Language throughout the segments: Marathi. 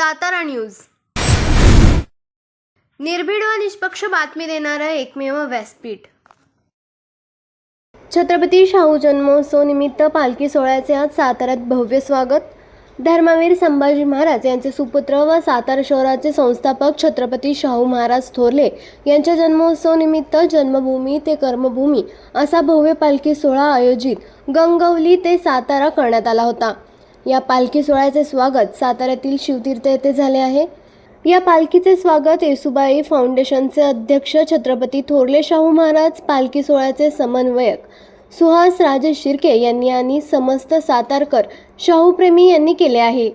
सातारा न्यूज. निर्भीड व निष्पक्ष बातमी देणारं एकमेव व्यासपीठ. छत्रपती शाहू जन्मोत्सव निमित्त पालखी सोहळ्याचे आज साताऱ्यात भव्य स्वागत. धर्मवीर संभाजी महाराज यांचे सुपुत्र व सातारा शहराचे संस्थापक छत्रपती शाहू महाराज थोरले यांच्या जन्मोत्सव निमित्त जन्मभूमी ते कर्मभूमी असा भव्य पालखी सोहळा आयोजित गंगवली ते सातारा करण्यात आला होता. या पालखी सोहळ्याचे स्वागत साताऱ्यातील शिवतीर्थ येथे झाले आहे. या पालखीचे स्वागत येसुबाई फाउंडेशनचे अध्यक्ष छत्रपती थोरले शाहू महाराज पालखी सोहळ्याचे समन्वयक सुहास राजेश शिर्के यांनी आणि समस्त सातारकर शाहूप्रेमी यांनी केले आहे.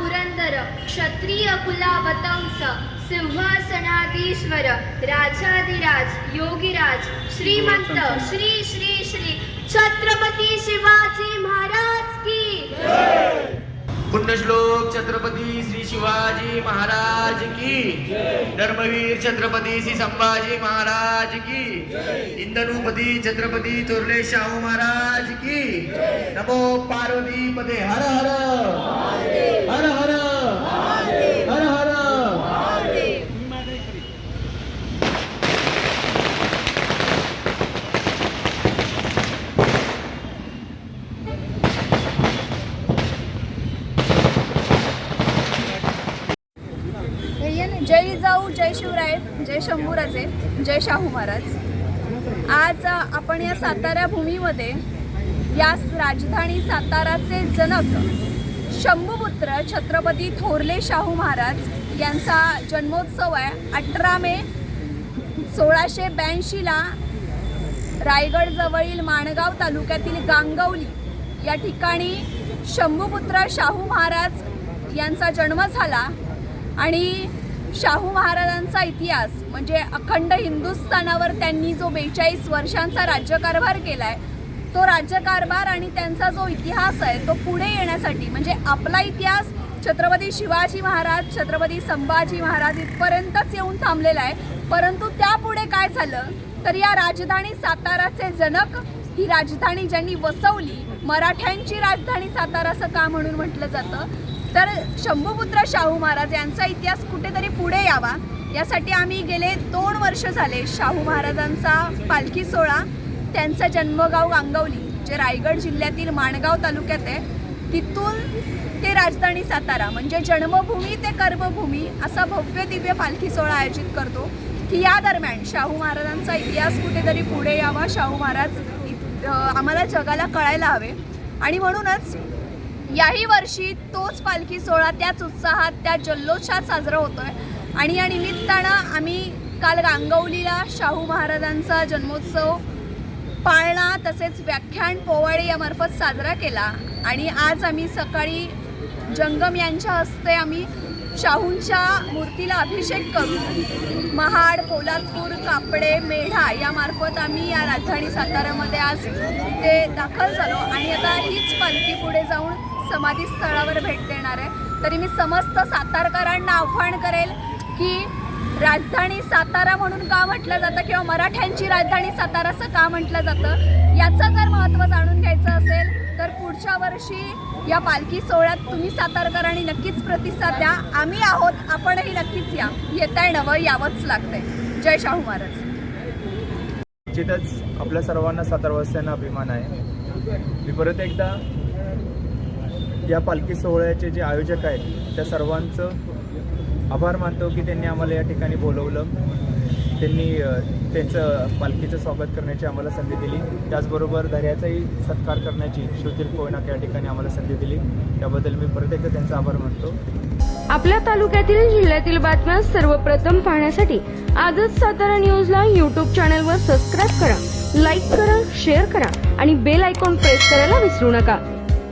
पुरंदर क्षत्रिय कुलावतंस सिंहासनाधीश्वर राजाधिराज योगीराज श्रीमंत श्री श्री श्री पुण्यश्लोक छत्रपती श्री शिवाजी महाराज की धर्मवीर छत्रपती श्री संभाजी महाराज की इंदनुपती छत्रपती थोरले शाहू महाराज की नमो पार्वती पदे हर। हर हर हर हर जय जिजाऊ जय शिवराय जय शंभूराजे जय शाहू महाराज. आज आपण या सातारा भूमीमध्ये या राजधानी साताराचे जनक शंभूपुत्र छत्रपती थोरले शाहू महाराज यांचा जन्मोत्सव आहे अठरा मे सोळाशे ब्याऐंशीला रायगडजवळील माणगाव तालुक्यातील गांगवली या ठिकाणी शंभूपुत्र शाहू महाराज यांचा जन्म झाला. आणि शाहू महाराजांचा इतिहास म्हणजे अखंड हिंदुस्थानावर त्यांनी जो बेचाळीस वर्षांचा राज्यकारभार केला आहे तो राज्यकारभार आणि त्यांचा जो इतिहास आहे तो पुढे येण्यासाठी म्हणजे आपला इतिहास छत्रपती शिवाजी महाराज छत्रपती संभाजी महाराज इथपर्यंतच येऊन थांबलेला आहे. परंतु त्यापुढे काय झालं? तर या राजधानी साताराचे जनक ही राजधानी ज्यांनी वसवली मराठ्यांची राजधानी सातारा असं का म्हणून म्हटलं जातं? तर शंभूपुत्र शाहू महाराज यांचा इतिहास कुठेतरी पुढे यावा. यासाठी आम्ही गेले दोन वर्ष झाले शाहू महाराजांचा पालखी सोहळा त्यांचा जन्मगाव गांगवली जे रायगड जिल्ह्यातील माणगाव तालुक्यात आहे. तिथून ते राजधानी सातारा म्हणजे जन्मभूमी ते कर्मभूमी असा भव्य दिव्य पालखी सोहळा आयोजित करतो. की या दरम्यान शाहू महाराजांचा इतिहास कुठेतरी पुढे यावा शाहू महाराज आम्हाला जगाला कळायला हवे. आणि म्हणूनच याही वर्षी तोच पालखी सोहळा त्याच उत्साहात त्या जल्लोषात साजरा होतोय. आणि या निमित्तानं आम्ही काल रांगवलीला शाहू महाराजांचा जन्मोत्सव पाळणा तसेच व्याख्यान पोवाडे यामार्फत साजरा केला. आणि आज आम्ही सकाळी जंगम यांच्या हस्ते आम्ही शाहूंच्या मूर्तीला अभिषेक करू. महाड पोलादपूर कापडे मेढा यामार्फत आम्ही या राजधानी साताऱ्यामध्ये आज ते दाखल झालो. आणि आता हीच पालखी पुढे जाऊन समाधी स्थळावर भेट देणार आहे. तरी मी समस्त सातारकरांना आव्हान करेल की राजधानी सातारा म्हणून का म्हटलं जातं किंवा मराठ्यांची राजधानी सातारा असं का म्हटलं जातं याचं जर महत्त्व जाणून घ्यायचं असेल तर पुढच्या वर्षी या पालखी सोहळ्यात तुम्ही सातारकरांनी नक्कीच प्रतिसाद द्या. आम्ही आहोत आपणही नक्कीच या. येताय नवं यावंच लागतंय. जय शाहू महाराज. निश्चितच आपल्या सर्वांना सातारवासियांना अभिमान आहे. मी परत एकदा या पालखी सोहळ्याचे जे आयोजक आहेत त्या सर्वांचं आभार मानतो की त्यांनी आम्हाला या ठिकाणी बोलवलं. त्यांनी त्यांचं पालखीचं स्वागत करण्याची आम्हाला संधी दिली. त्याचबरोबर दर्याचाही सत्कार करण्याची श्रुतील कोयनाक या ठिकाणी आम्हाला संधी दिली. त्याबद्दल मी परत एकदा त्यांचा आभार मानतो. आपल्या तालुक्यातील जिल्ह्यातील बातम्या सर्वप्रथम पाहण्यासाठी आजच सातारा न्यूजला यूट्यूब चॅनलवर सबस्क्राईब करा लाईक करा शेअर करा आणि बेल आयकॉन प्रेस करायला विसरू नका.